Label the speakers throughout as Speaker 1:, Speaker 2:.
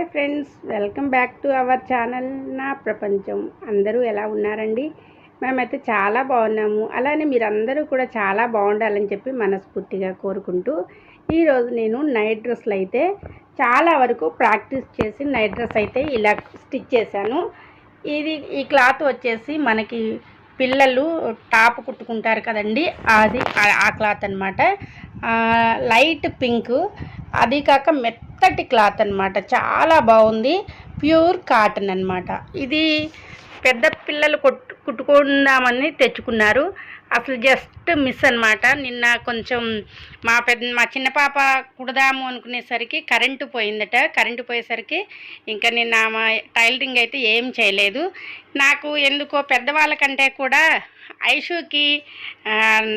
Speaker 1: Hi friends welcome back to our channel నా ప్రపంచం. అందరూ ఎలా ఉన్నారండి? మేమైతే చాలా బాగున్నాము. అలానే మీరందరూ కూడా చాలా బాగుండాలని చెప్పి మనస్ఫూర్తిగా కోరుకుంటూ ఈరోజు నేను నైట్ డ్రెస్లు అయితే చాలా వరకు ప్రాక్టీస్ చేసి నైట్ డ్రెస్ అయితే ఇలా స్టిచ్ చేశాను. ఇది ఈ క్లాత్ వచ్చేసి మనకి పిల్లలు టాప్ కుట్టుకుంటారు కదండి అది ఆ- క్లాత్ అనమాట లైట్ పింక్ అది కాక మెత్తటి క్లాత్ అన్నమాట. చాలా బాగుంది. ప్యూర్ కాటన్ అన్నమాట. ఇది పెద్ద పిల్లలు కొట్టు కుట్టుకుందామని తెచ్చుకున్నారు. అసలు జస్ట్ మిస్ అన్నమాట. నిన్న కొంచెం మా పెద్ద మా చిన్న పాప కుడదాము అనుకునేసరికి కరెంటు పోయిందట. కరెంటు పోయేసరికి ఇంకా నిన్న మా టైలరింగ్ అయితే ఏం చేయలేదు. నాకు ఎందుకో పెద్దవాళ్ళకంటే కూడా ఐషుకి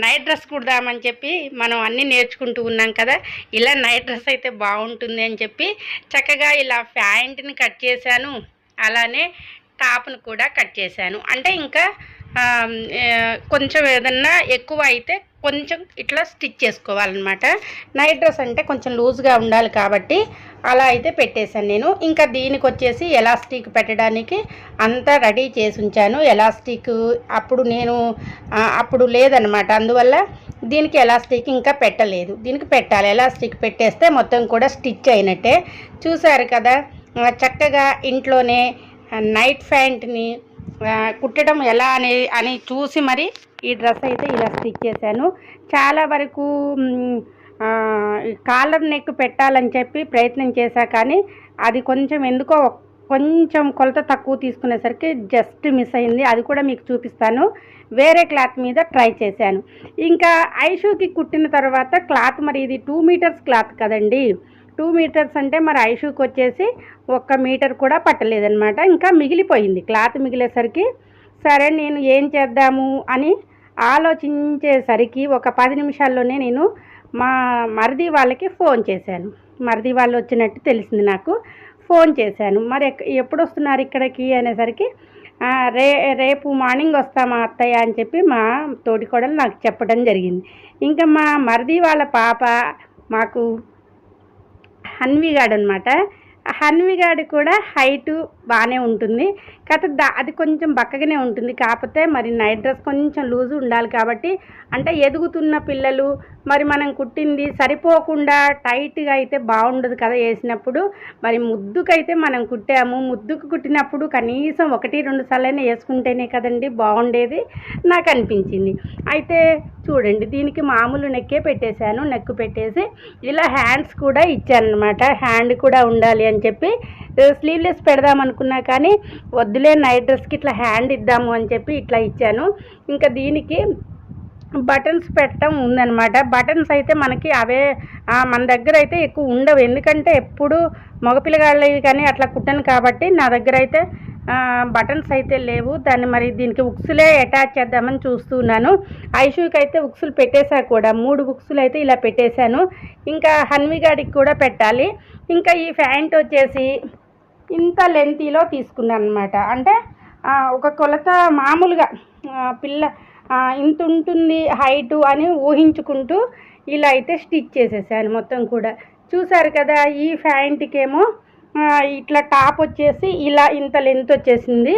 Speaker 1: నైట్ డ్రెస్ కుడదామని చెప్పి మనం అన్నీ నేర్చుకుంటూ ఉన్నాం కదా. ఇలా నైట్ డ్రెస్ అయితే బాగుంటుంది అని చెప్పి చక్కగా ఇలా ప్యాంట్ని కట్ చేశాను. అలానే టాప్ను కూడా కట్ చేశాను. అంటే ఇంకా కొంచెం ఏదన్నా ఎక్కువ అయితే కొంచెం ఇట్లా స్టిచ్ చేసుకోవాలన్నమాట. నైట్ డ్రెస్ అంటే కొంచెం లూజ్గా ఉండాలి కాబట్టి అలా అయితే పెట్టేశాను నేను. ఇంకా దీనికి వచ్చేసి ఎలాస్టిక్ పెట్టడానికి అంతా రెడీ చేసి ఉంచాను. ఎలాస్టిక్ అప్పుడు నేను అప్పుడు లేదనమాట అందువల్ల దీనికి ఎలాస్టిక్ ఇంకా పెట్టలేదు. దీనికి పెట్టాలి. ఎలాస్టిక్ పెట్టేస్తే మొత్తం కూడా స్టిచ్ అయినట్టే. చూసారు కదా చక్కగా ఇంట్లోనే నైట్ ప్యాంట్ని కుట్టడం ఎలా అనే అని చూసి మరి ఈ డ్రెస్ అయితే ఇలా స్టిచ్ చేశాను. చాలా వరకు కాలర్ నెక్ పెట్టాలని చెప్పి ప్రయత్నం చేశా కానీ అది కొంచెం ఎందుకో కొంచెం కొలత తక్కువ తీసుకునేసరికి జస్ట్ మిస్ అయింది. అది కూడా మీకు చూపిస్తాను. వేరే క్లాత్ మీద ట్రై చేశాను. ఇంకా ఐషూకి కుట్టిన తర్వాత క్లాత్ మరి ఇది టూ మీటర్స్ క్లాత్ కదండి. టూ మీటర్స్ అంటే మరి ఐషూకి వచ్చేసి ఒక్క మీటర్ కూడా పట్టలేదనమాట ఇంకా మిగిలిపోయింది. క్లాత్ మిగిలేసరికి సరే నేను ఏం చేద్దాము అని ఆలోచించేసరికి ఒక పది నిమిషాల్లోనే నేను మా మరిది వాళ్ళకి ఫోన్ చేశాను. మరిది వాళ్ళు వచ్చినట్టు తెలిసింది నాకు. ఫోన్ చేశాను. మరి ఎప్పుడు వస్తున్నారు ఇక్కడికి అనేసరికి రే రేపు మార్నింగ్ వస్తామా అత్తయ్య? అని చెప్పి మా తోటికోడలు నాకు చెప్పడం జరిగింది. ఇంకా మా మరిది వాళ్ళ పాప మాకు హన్విగాడ్ అనమాట హన్విగాడ్ కూడా హైటు బాగానే ఉంటుంది. కాకపోతే దా అది కొంచెం బక్కగానే ఉంటుంది. కాకపోతే మరి నైట్ డ్రెస్ కొంచెం లూజ్ ఉండాలి కాబట్టి అంటే ఎదుగుతున్న పిల్లలు మరి మనం కుట్టింది సరిపోకుండా టైట్గా అయితే బాగుండదు కదా వేసినప్పుడు. మరి ముద్దుకైతే మనం కుట్టాము. ముద్దుకు కుట్టినప్పుడు కనీసం ఒకటి రెండు సార్లైనా వేసుకుంటేనే కదండి బాగుండేది నాకు అనిపించింది. అయితే చూడండి దీనికి మామూలు నెక్కే పెట్టేశాను. నెక్ పెట్టేసి ఇలా హ్యాండ్స్ కూడా ఇచ్చాను అనమాట హ్యాండ్ కూడా ఉండాలి అని చెప్పి. స్లీవ్లెస్ పెడదాం అనుకున్నా కానీ వద్దులే నైట్ డ్రెస్కి ఇట్లా హ్యాండ్ ఇద్దాము అని చెప్పి ఇట్లా ఇచ్చాను. ఇంకా దీనికి బటన్స్ పెట్టడం ఉందన్నమాట. బటన్స్ అయితే మనకి అవే మన దగ్గర అయితే ఎక్కువ ఉండవు. ఎందుకంటే ఎప్పుడు మగపిల్లగాళ్ళవి కానీ అట్లా కుట్టను కాబట్టి నా దగ్గర అయితే బటన్స్ అయితే లేవు. దాన్ని మరి దీనికి ఉక్సులే అటాచ్ చేద్దామని చూస్తున్నాను. ఐషూకి అయితే ఉక్సులు పెట్టేశా కూడా. మూడు ఉక్సులు అయితే ఇలా పెట్టేశాను. ఇంకా హన్విగాడికి కూడా పెట్టాలి. ఇంకా ఈ ప్యాంట్ వచ్చేసి ఇంత లెంతీలో తీసుకున్నాను అనమాట అంటే ఒక కొలత మామూలుగా పిల్ల ఇంత ఉంటుంది హైటు అని ఊహించుకుంటూ ఇలా అయితే స్టిచ్ చేసేసాను మొత్తం కూడా. చూసారు కదా ఈ ఫ్యాంట్కేమో ఇట్లా టాప్ వచ్చేసి ఇలా ఇంత లెంత్ వచ్చేసింది.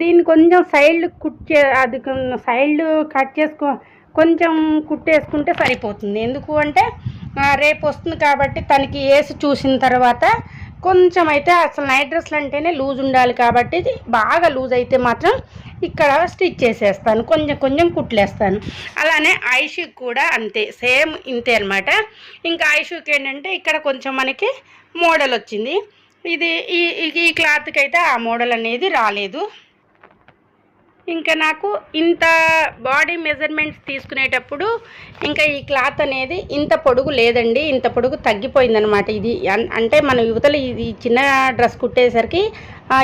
Speaker 1: దీన్ని కొంచెం సైడ్ కుట్ చే అది సైడ్ కట్ చేసుకో కొంచెం కుట్టేసుకుంటే సరిపోతుంది. ఎందుకు అంటే రేపు వస్తుంది కాబట్టి తనకి వేసి చూసిన తర్వాత కొంచెం అయితే అసలు నైట్ డ్రెస్లు అంటేనే లూజ్ ఉండాలి కాబట్టి ఇది బాగా లూజ్ అయితే మాత్రం ఇక్కడ స్టిచ్ చేసేస్తాను. కొంచెం కొంచెం కుట్లేస్తాను. అలానే ఐషుకి కూడా అంతే సేమ్ ఇంతే అనమాట ఇంకా ఐషుకి ఏంటంటే ఇక్కడ కొంచెం మనకి మోడల్ వచ్చింది. ఇది ఈ- ఈ క్లాత్కి అయితే ఆ మోడల్ అనేది రాలేదు. ఇంకా నాకు ఇంత బాడీ మెజర్మెంట్స్ తీసుకునేటప్పుడు ఇంకా ఈ క్లాత్ అనేది ఇంత పొడుగు లేదండి ఇంత పొడుగు తగ్గిపోయిందనమాట ఇది అన్- అంటే మన యువతలు ఇది చిన్న డ్రెస్ కుట్టేసరికి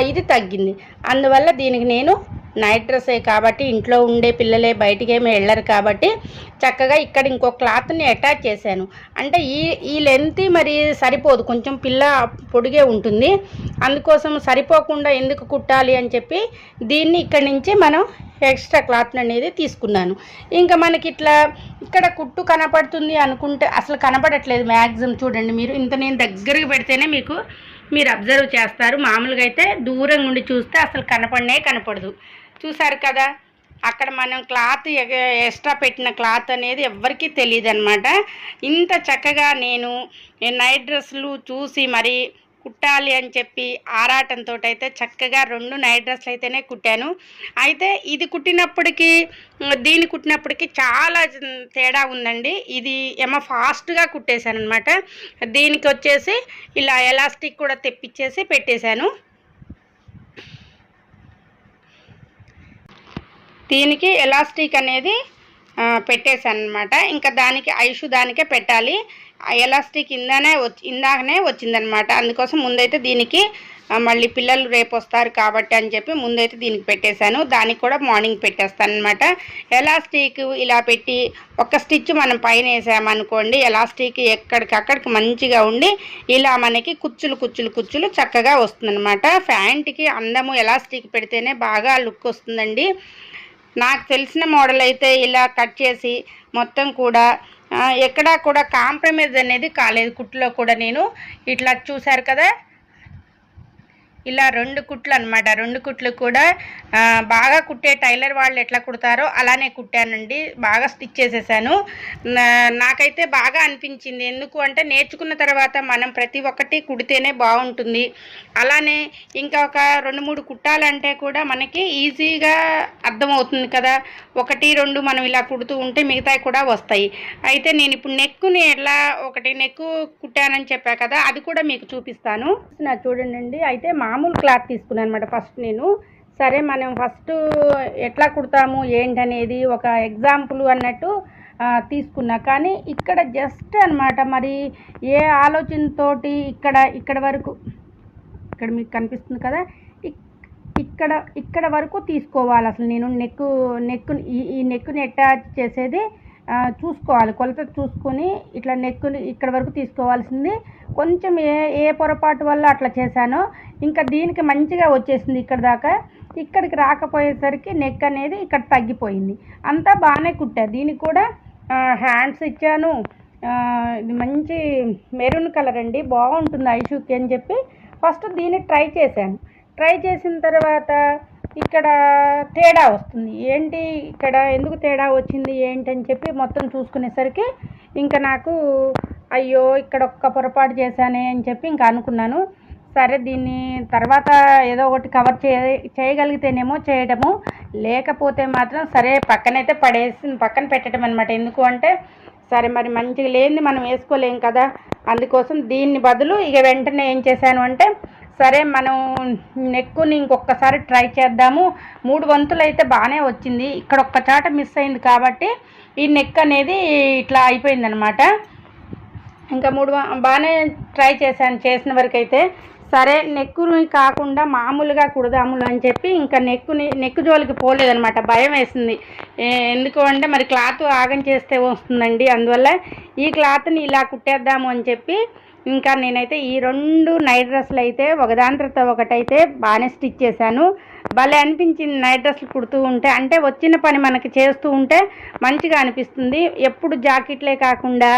Speaker 1: ఇది తగ్గింది. అందువల్ల దీనికి నేను నైట్ డ్రెస్సే కాబట్టి ఇంట్లో ఉండే పిల్లలే బయటికి ఏమి వెళ్ళరు కాబట్టి చక్కగా ఇక్కడ ఇంకో క్లాత్ని అటాచ్ చేశాను. అంటే ఈ ఈ లెంత్ మరి సరిపోదు. కొంచెం పిల్ల పొడిగే ఉంటుంది. అందుకోసం సరిపోకుండా ఎందుకు కుట్టాలి అని చెప్పి దీన్ని ఇక్కడి నుంచి మనం ఎక్స్ట్రా క్లాత్ అనేది తీసుకున్నాను. ఇంకా మనకి ఇట్లా ఇక్కడ కుట్టు కనపడుతుంది అనుకుంటే అసలు కనపడట్లేదు మ్యాక్సిమం చూడండి మీరు. ఇంత నేను దగ్గరికి పెడితేనే మీకు మీరు అబ్జర్వ్ చేస్తారు. మామూలుగా అయితే దూరం ఉండి చూస్తే అసలు కనపడనే కనపడదు. చూసారు కదా? అక్కడ మనం క్లాత్ ఎగ- ఎక్స్ట్రా పెట్టిన క్లాత్ అనేది ఎవ్వరికీ తెలియదు అనమాట ఇంత చక్కగా నేను నైట్ డ్రెస్సులు చూసి మరి కుట్టాలి అని చెప్పి ఆరాటంతో అయితే చక్కగా రెండు నైట్ డ్రెస్లు అయితేనే కుట్టాను. అయితే ఇది కుట్టినప్పటికీ దీన్ని కుట్టినప్పటికీ చాలా తేడా ఉందండి. ఇది ఏమో ఫాస్ట్గా కుట్టేశాను అనమాట దీనికి వచ్చేసి ఇలా ఎలాస్టిక్ కూడా తెప్పించేసి పెట్టేశాను. దీనికి ఎలాస్టిక్ అనేది ఆ, పెట్టేశాను అనమాట ఇంకా దానికి ఐషు దానికే పెట్టాలి. ఎలాస్టిక్ ఇందానే వచ్చి ఇందాకనే వచ్చిందనమాట అందుకోసం ముందైతే దీనికి మళ్ళీ పిల్లలు రేపు వస్తారు కాబట్టి అని చెప్పి ముందైతే దీనికి పెట్టేశాను. దానికి కూడా మార్నింగ్ పెట్టేస్తాను అనమాట ఎలాస్టిక్ ఇలా పెట్టి ఒక స్టిచ్ మనం పైన వేసామనుకోండి ఎలాస్టిక్ ఎక్కడికక్కడికి మంచిగా ఉండి ఇలా మనకి కుచ్చులు కుచ్చులు కుచ్చులు చక్కగా వస్తుందన్నమాట. ప్యాంట్కి అందము ఎలాస్టిక్ పెడితేనే బాగా లుక్ వస్తుందండి. నాకు తెలిసిన మోడల్ అయితే ఇలా కట్ చేసి మొత్తం కూడా ఎక్కడా కూడా కాంప్రమైజ్ అనేది కాలేదు. కుట్టులో కూడా నేను ఇట్లా చూశారు కదా? ఇలా రెండు కుట్లు అనమాట రెండు కుట్లు కూడా బాగా కుట్టే టైలర్ వాళ్ళు ఎట్లా కుడతారో అలానే కుట్టానండి. బాగా స్టిచ్ చేసేసాను. నా- నాకైతే బాగా అనిపించింది. ఎందుకు అంటే నేర్చుకున్న తర్వాత మనం ప్రతి ఒక్కటి కుడితేనే బాగుంటుంది. అలానే ఇంకా ఒక రెండు మూడు కుట్టాలంటే కూడా మనకి ఈజీగా అర్థమవుతుంది కదా. ఒకటి రెండు మనం ఇలా కుడుతూ ఉంటే మిగతాయి కూడా వస్తాయి. అయితే నేను ఇప్పుడు నెక్కుని ఎలా ఒకటి నెక్కు కుట్టానని చెప్పా కదా అది కూడా మీకు చూపిస్తాను. నా చూడండి అయితే మామూలు క్లాత్ తీసుకున్నాను అనమాట ఫస్ట్ నేను సరే మనం ఫస్ట్ ఎట్లా కుడతాము ఏంటనేది ఒక ఎగ్జాంపుల్ అన్నట్టు తీసుకున్నా. కానీ ఇక్కడ జస్ట్ అన్నమాట మరి ఏ ఆలోచనతోటి ఇక్కడ ఇక్కడ వరకు ఇక్కడ మీకు కనిపిస్తుంది కదా ఇక్కడ ఇక్కడ వరకు తీసుకోవాలి అసలు నేను నెక్కు నెక్ ఈ ఈ నెక్కుని అటాచ్ చేసేది చూసుకోవాలి. కొలత చూసుకొని ఇట్లా నెక్కుని ఇక్కడ వరకు తీసుకోవాల్సింది. కొంచెం ఏ ఏ పొరపాటు వల్ల అట్లా చేశానో ఇంకా దీనికి మంచిగా వచ్చేసింది ఇక్కడ దాకా. ఇక్కడికి రాకపోయేసరికి నెక్ అనేది ఇక్కడ తగ్గిపోయింది. అంతా బాగానే కుట్టా దీనికి కూడా హ్యాండ్స్ ఇచ్చాను. ఇది మంచి మెరూన్ కలర్ అండి. బాగుంటుంది ఐషూకి అని చెప్పి ఫస్ట్ దీన్ని ట్రై చేశాను. ట్రై చేసిన తర్వాత ఇక్కడ తేడా వస్తుంది. ఏంటి ఇక్కడ ఎందుకు తేడా వచ్చింది ఏంటి అని చెప్పి మొత్తం చూసుకునేసరికి ఇంకా నాకు అయ్యో ఇక్కడ ఒక్క పొరపాటు చేశానే అని చెప్పి ఇంకా అనుకున్నాను. సరే దీన్ని తర్వాత ఏదో ఒకటి కవర్ చేయ చేయగలిగితేనేమో చేయడము. లేకపోతే మాత్రం సరే పక్కనైతే పడేసి పక్కన పెట్టడం అనమాట ఎందుకు అంటే సరే మరి మంచిగా లేనిది మనం వేసుకోలేం కదా. అందుకోసం దీన్ని బదులు ఇక వెంటనే ఏం చేశాను అంటే సరే మనం నెక్కుని ఇంకొకసారి ట్రై చేద్దాము. మూడు వంతులు అయితే బాగానే వచ్చింది. ఇక్కడ ఒక్క చాట మిస్ అయింది కాబట్టి ఈ నెక్ అనేది ఇట్లా అయిపోయిందనమాట ఇంకా మూడు బాగానే ట్రై చేశాను చేసిన వరకు అయితే సరే నెక్కుని కాకుండా మామూలుగా కుడదాము అని చెప్పి ఇంకా నెక్కుని నెక్కు జోలికి పోలేదనమాట భయం వేసింది. ఎందుకు అంటే మరి క్లాత్ ఆగం చేస్తే వస్తుందండి. అందువల్ల ఈ క్లాత్ని ఇలా కుట్టేద్దాము అని చెప్పి ఇంకా నేనైతే ఈ రెండు నైట్ డ్రెస్సులు అయితే ఒకదాని తర్వాత ఒకటైతే బాగానే స్టిచ్ చేశాను. భలే అనిపించింది నైట్ డ్రెస్సులు కుడుతూ ఉంటే. అంటే వచ్చిన పని మనకి చేస్తూ ఉంటే మంచిగా అనిపిస్తుంది. ఎప్పుడు జాకెట్లే కాకుండా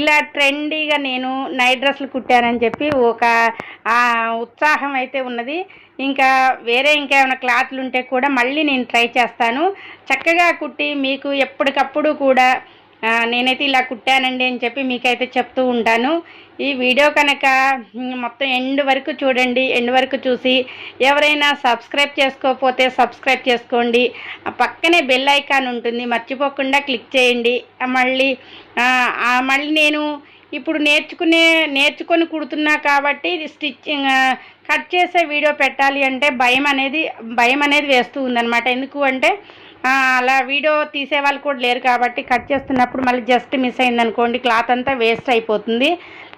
Speaker 1: ఇలా ట్రెండీగా నేను నైట్ డ్రెస్సులు కుట్టానని చెప్పి ఒక ఉత్సాహం అయితే ఉన్నది. ఇంకా వేరే ఇంకేమైనా క్లాత్లు ఉంటే కూడా మళ్ళీ నేను ట్రై చేస్తాను. చక్కగా కుట్టి మీకు ఎప్పటికప్పుడు కూడా నేనైతే ఇలా కుట్టానండి అని చెప్పి మీకైతే చెప్తూ ఉంటాను. ఈ వీడియో కనుక మొత్తం ఎండ్ వరకు చూడండి. ఎండ్ వరకు చూసి ఎవరైనా సబ్స్క్రైబ్ చేసుకోకపోతే సబ్స్క్రైబ్ చేసుకోండి. పక్కనే బెల్ ఐకాన్ ఉంటుంది. మర్చిపోకుండా క్లిక్ చేయండి. మళ్ళీ మళ్ళీ నేను ఇప్పుడు నేర్చుకునే నేర్చుకొని కుడుతున్నా కాబట్టి స్టిచ్చింగ్ కట్ చేసే వీడియో పెట్టాలి అంటే భయం అనేది భయం అనేది వేస్తూ ఉందన్నమాట. ఎందుకు అంటే అలా వీడియో తీసే వాళ్ళు కూడా లేరు కాబట్టి కట్ చేస్తున్నప్పుడు మళ్ళీ జస్ట్ మిస్ అయిందనుకోండి. క్లాత్ అంతా వేస్ట్ అయిపోతుంది.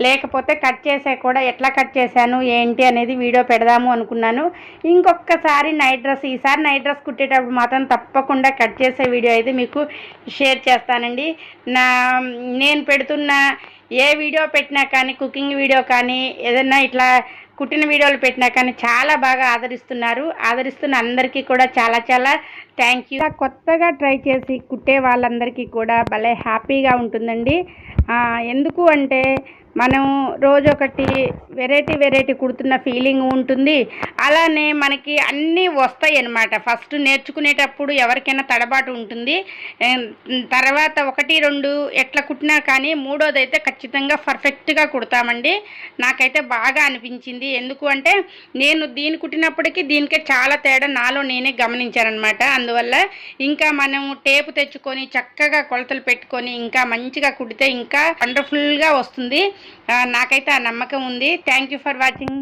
Speaker 1: లేకపోతే కట్ చేసే కూడా ఎట్లా కట్ చేశాను ఏంటి అనేది వీడియో పెడదాము అనుకున్నాను. ఇంకొకసారి నైట్ డ్రెస్ ఈసారి నైట్ డ్రెస్ కుట్టేటప్పుడు మాత్రం తప్పకుండా కట్ చేసే వీడియో అయితే మీకు షేర్ చేస్తానండి. నా నేను పెడుతున్న ఏ వీడియో పెట్టినా కానీ కుకింగ్ వీడియో కానీ ఏదైనా ఇట్లా కుట్టిన వీడియోలు పెట్టినా కానీ చాలా బాగా ఆదరిస్తున్నారు. ఆదరిస్తున్న అందరికీ కూడా చాలా చాలా థ్యాంక్ యూ కొత్తగా ట్రై చేసి కుట్టే వాళ్ళందరికీ కూడా భలే హ్యాపీగా ఉంటుందండి. ఎందుకు అంటే మనం రోజు ఒకటి వెరైటీ వెరైటీ కుడుతున్న ఫీలింగ్ ఉంటుంది. అలానే మనకి అన్నీ వస్తాయి అన్నమాట ఫస్ట్ నేర్చుకునేటప్పుడు ఎవరికైనా తడబాటు ఉంటుంది. తర్వాత ఒకటి రెండు ఎట్లా కుట్టినా కానీ మూడోది అయితే ఖచ్చితంగా పర్ఫెక్ట్గా కుడతామండి. నాకైతే బాగా అనిపించింది. ఎందుకు అంటే నేను దీని కుట్టినప్పటికీ దీనికే చాలా తేడా నాలో నేనే గమనించానమాట అందువల్ల ఇంకా మనం టేపు తెచ్చుకొని చక్కగా కొలతలు పెట్టుకొని ఇంకా మంచిగా కుడితే ఇంకా వండర్ఫుల్గా వస్తుంది. నాకైతే ఆ నమ్మకం ఉంది. Thank you for watching